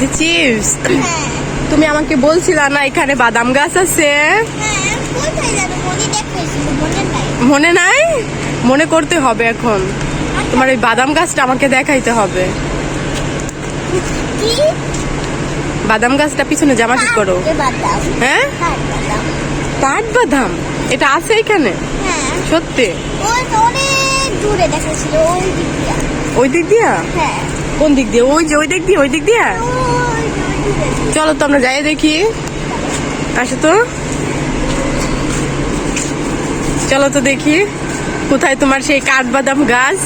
যে চিপস তুমি আমাকে বলছিলা না এখানে বাদাম গাছ আছে? মনে নাই? মনে করতে হবে এখন। তোমার ওই বাদাম গাছটা আমাকে দেখাইতে হবে। বাদাম গাছটা পিছনে জামা ঠিক করো। হ্যাঁ? কাঠ বাদাম? এটা আছে এখানে? সত্যি? দিক দিয়া। ওই দিক দিয়া? হ্যাঁ। কোন দিক দিয়ে? ওই যে ওই দিক দিয়ে ওই দিক দিয়া? চলো তো আমরা যাই দেখি। আসো তো। চলো তো দেখি কোথায় তোমার সেই কাঠবাদাম গাছ।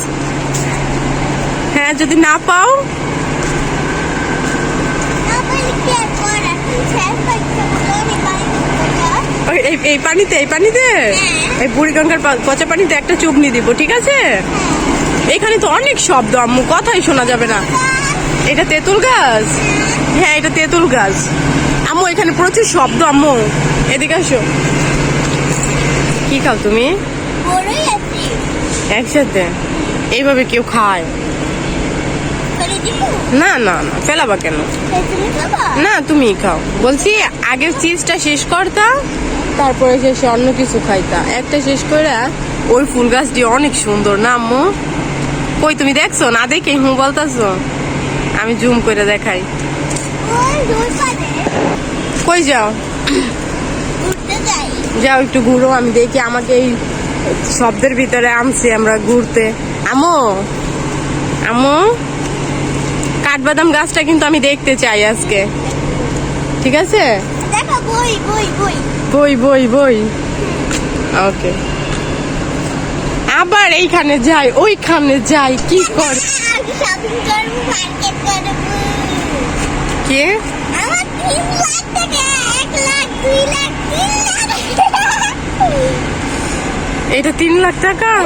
হ্যাঁ যদি না পাও। এই পানিতে এই পানিতে? এই বুড়িগঙ্গার পচা পানিতে একটা চুপ নিয়ে দিব ঠিক আছে? এখানে তো অনেক শব্দ আম্মু কথাই শোনা যাবে না। এটা তেঁতুল গাছ? হ্যাঁ এটা তেঁতুল গাছ। আম্মু এখানে প্রচুর শব্দ আম্মু। এদিকে আসো। কি খাও তুমি? একসাথে? এইভাবে কেউ খায়? না না না ফেলাবা কেন? না তুমি খাও। বলছি আগের চিজটা শেষ করতা তারপরে শেষে অন্য কিছু খাইতা। একটা শেষ করে ওই ফুল গাছটি অনেক সুন্দর না আম্মু? কই তুমি দেখছ? না দেখে হুঁ বলতাছো? আমি জুম করে দেখাই। কই যাও? যাও একটু ঘুরো আমি দেখি আমাকে এই শব্দের ভিতরে আনছি আমরা ঘুরতে। আমো? আমো? কাঠবাদাম গাছটা কিন্তু আমি দেখতে চাই আজকে। ঠিক আছে? বই বই বই। বই বই বই। ওকে। আবার এইখানে যাই ওইখানে যাই কি কর? কে? এটা তিন লাখ টাকা?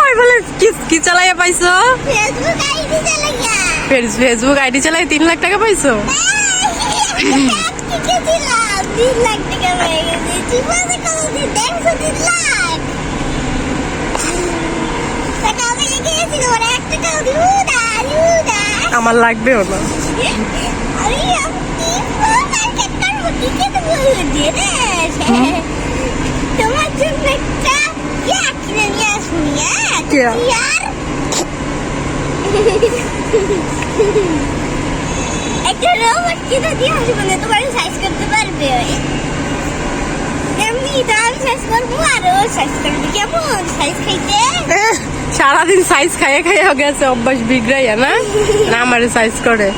চালাইয়া। ওই কি কি চালাইয়া পাইছো? ফেসবুক আইডি ফেসবুক চালাই তিন লাখ টাকা পাইছো? আমার লাগবেও না। তোমার জন্য একটা কিনে নিয়ে আসুন দিয়ে আসব না? তোমার সাইজ করতে পারবে? এমনি তো আমি সাইজ করব আর ও সাইজ করবে। কেমন? সাইজ খাইতে? সারাদিন সাইজ খাইয়ে খাইয়ে গেছে অভ্যাস বিগড়াইয়া না? না আমার সাইজ করে।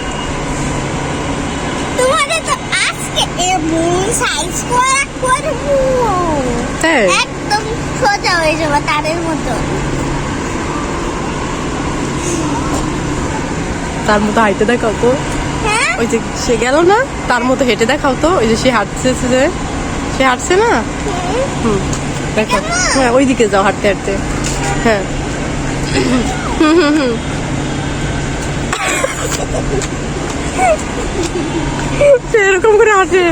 তোমারে তো আজকে এমন সাইজ করা করব। একদম সোজা হয়ে যাবে তাদের মতো। তার মতো হাইটে দেখাও তো। হ্যাঁ ওই যে সে গেল না, তার মতো হেঁটে দেখাও তো, ওই যে সে হাঁটছে যে সে হাঁটছে না? হুম, দেখো। হ্যাঁ ওই দিকে যাও হাঁটতে হাঁটতে। হ্যাঁ। হুম হুম হুম এরকম করে হাঁটে।